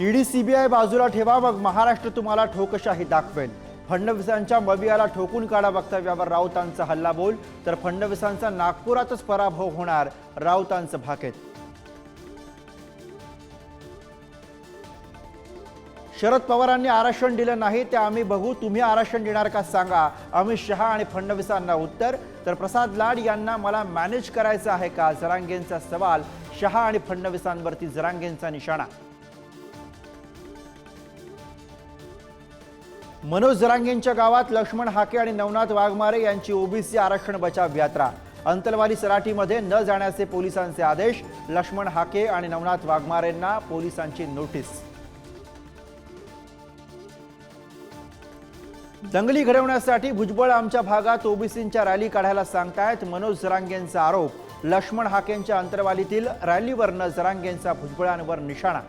ED CBI बाजूला ठेवा मग महाराष्ट्र तुम्हाला ठोकशाही दाखवेल. फडणवीसांच्या मबियाला ठोकून काढा वक्तव्यावर राऊतांचा हल्लाबोल. तर फडणवीसांचा नागपुरातच पराभव होणार राऊतांचं भाकेत. शरद पवारांनी आरक्षण दिलं नाही ते आम्ही बघू. तुम्ही आरक्षण देणार का सांगा. अमित शहा आणि फडणवीसांना उत्तर. तर प्रसाद लाड यांना मला मॅनेज करायचं आहे का? जरांगेंचा सवाल. शहा आणि फडणवीसांवरती जरांगेंचा निशाणा. मनोज जरांगेंच्या गावात लक्ष्मण हाके आणि नवनाथ वाघमारे यांची ओबीसी आरक्षण बचाव यात्रा. अंतलवाली सराटीमध्ये न जाण्याचे पोलिसांचे आदेश. लक्ष्मण हाके आणि नवनाथ वाघमारेंना पोलिसांची नोटीस. दंगली घडवण्यासाठी भुजबळ आमच्या भागात ओबीसींच्या रॅली काढायला सांगतायत मनोज जरांगेंचा आरोप. लक्ष्मण हाकेंच्या अंतरवालीतील रॅलीवरनं जरांगेंचा भुजबळांवर निशाणा.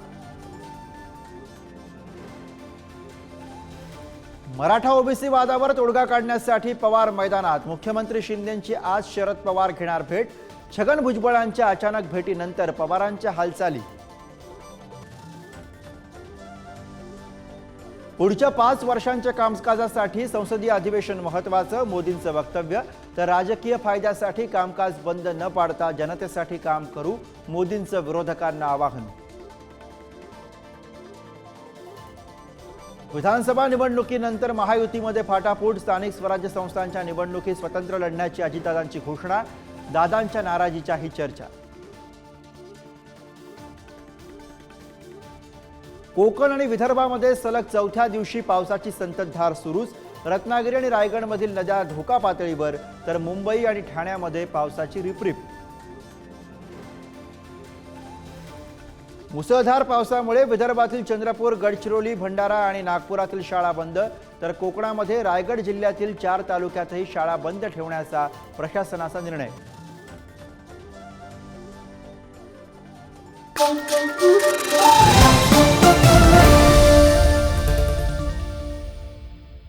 मराठा ओबीसी वादावर तोडगा काढण्यासाठी पवार मैदानात. मुख्यमंत्री शिंदेंची आज शरद पवार घेणार भेट. छगन भुजबळांच्या अचानक भेटीनंतर पवारांच्या हालचाली. पुढच्या पाच वर्षांच्या कामकाजासाठी संसदीय अधिवेशन महत्वाचं मोदींचं वक्तव्य. तर राजकीय फायद्यासाठी कामकाज बंद न पाडता जनतेसाठी काम करू मोदींचं विरोधकांना आवाहन. विधानसभा निवडणुकीनंतर महायुतीमध्ये फाटाफूट स्थानिक स्वराज्य संस्थांच्या निवडणुकीत स्वतंत्र लढण्याची अजितदादांची घोषणा दादांच्या नाराजीच्याही चर्चा. कोकण आणि विदर्भामध्ये सलग चौथ्या दिवशी पावसाची संततधार सुरूच. रत्नागिरी आणि रायगडमधील नद्या धोका पातळीवर तर मुंबई आणि ठाण्यामध्ये पावसाची रिपरिप. मुसळधार पावसामुळे विदर्भातील चंद्रपूर गडचिरोली भंडारा आणि नागपुरातील शाळा बंद. तर कोकणामध्ये रायगड जिल्ह्यातील चार तालुक्यातही शाळा बंद ठेवण्याचा प्रशासनाचा निर्णय.